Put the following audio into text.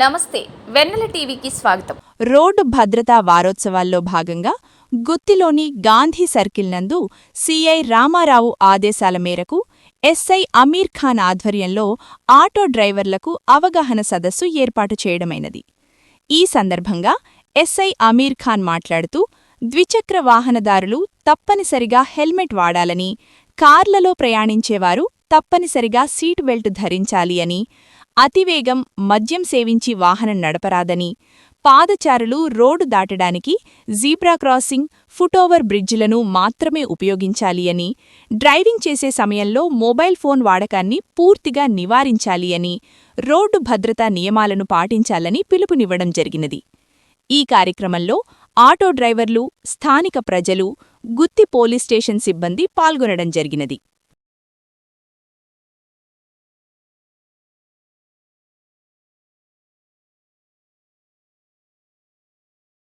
నమస్తే వెన్నెల టీవీకి స్వాగతం. రోడ్డు భద్రతా వారోత్సవాల్లో భాగంగా గుత్తిలోని గాంధీ సర్కిల్ నందు సిఐ రామారావు ఆదేశాల మేరకు ఎస్ఐ అమీర్ ఖాన్ ఆధ్వర్యంలో ఆటో డ్రైవర్లకు అవగాహన సదస్సు ఏర్పాటు చేయడమైనది. ఈ సందర్భంగా ఎస్ఐ అమీర్ ఖాన్ మాట్లాడుతూ ద్విచక్ర వాహనదారులు తప్పనిసరిగా హెల్మెట్ వాడాలని కార్లలో ప్రయాణించేవారు తప్పనిసరిగా సీట్ బెల్ట్ ధరించాలి అని అతివేగం మద్యం సేవించి వాహనం నడపరాదని పాదచారులు రోడ్డు దాటడానికి జీబ్రా క్రాసింగ్ ఫుటోవర్ బ్రిడ్జిలను మాత్రమే ఉపయోగించాలి అని డ్రైవింగ్ చేసే సమయంలో మొబైల్ ఫోన్ వాడకాన్ని పూర్తిగా నివారించాలి అని రోడ్డు భద్రతా నియమాలను పాటించాలని పిలుపునివ్వడం జరిగినది. ఈ కార్యక్రమంలో ఆటో డ్రైవర్లు స్థానిక ప్రజలు గుత్తి పోలీస్ స్టేషన్ సిబ్బంది పాల్గొనడం జరిగినది.